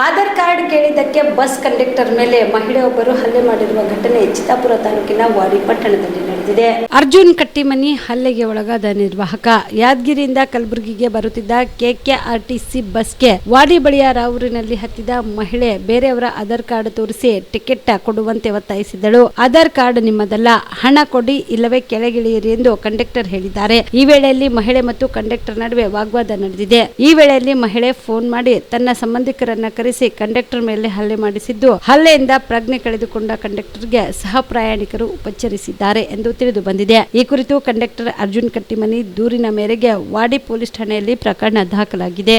Aadhaar card ಕೇಳಿದ್ದಕ್ಕೆ bus conductor ಮೇಲೆ ಮಹಿಳೆಯೊಬ್ಬರು ಹಲ್ಲೆ ಮಾಡಿರುವ ಘಟನೆ ಚಿತ್ತಾಪುರ ತಾಲೂಕಿನ ವಾಡಿ ಪಟ್ಟಣದಲ್ಲಿ ನಡೆದಿದೆ. ಅರ್ಜುನ್ ಕಟ್ಟಿಮನಿ ಹಲ್ಲೆಗೆ ಒಳಗಾದ ನಿರ್ವಾಹಕ. ಯಾದಗಿರಿಯಿಂದ ಕಲಬುರಗಿಗೆ ಬರುತ್ತಿದ್ದ ಕೆಕೆಆರ್ಟಿಸಿ ಬಸ್ಗೆ ವಾಡಿ ಬಳಿಯ ರಾವೂರಿನಲ್ಲಿ ಹತ್ತಿದ ಮಹಿಳೆ ಬೇರೆಯವರ ಆಧಾರ್ ಕಾರ್ಡ್ ತೋರಿಸಿ ಟಿಕೆಟ್ ಕೊಡುವಂತೆ ಒತ್ತಾಯಿಸಿದಳು ಆಧಾರ್ ಕಾರ್ಡ್ ನಿಮ್ಮದಲ್ಲ, ಹಣ ಕೊಡಿ ಇಲ್ಲವೇ ಕೆಳಗಿಳಿಯಿರಿ ಎಂದು ಕಂಡಕ್ಟರ್ ಹೇಳಿದ್ದಾರೆ. ಈ ವೇಳೆಯಲ್ಲಿ ಮಹಿಳೆ ಮತ್ತು ಕಂಡಕ್ಟರ್ ನಡುವೆ ವಾಗ್ವಾದ ನಡೆದಿದೆ. ಈ ವೇಳೆಯಲ್ಲಿ ಮಹಿಳೆ ಫೋನ್ ಮಾಡಿ ತನ್ನ ಸಂಬಂಧಿಕರನ್ನ ಕರೆಸಿ ಕಂಡಕ್ಟರ್ ಮೇಲೆ ಹಲ್ಲೆ ಮಾಡಿಸಿದ್ದು. ಹಲ್ಲೆಯಿಂದ ಪ್ರಜ್ಞೆ ಕಳೆದುಕೊಂಡ ಕಂಡಕ್ಟರ್ಗೆ ಸಹ ಪ್ರಯಾಣಿಕರು ಉಪಚರಿಸಿದ್ದಾರೆ ಎಂದು ತಿಳಿದು ಬಂದಿದೆ. ಈ ಕುರಿತು ಕಂಡಕ್ಟರ್ ಅರ್ಜುನ್ ಕಟ್ಟಿಮನಿ ದೂರಿನ ಮೇರೆಗೆ ವಾಡಿ ಪೊಲೀಸ್ ಠಾಣೆಯಲ್ಲಿ ಪ್ರಕರಣ ದಾಖಲಾಗಿದೆ.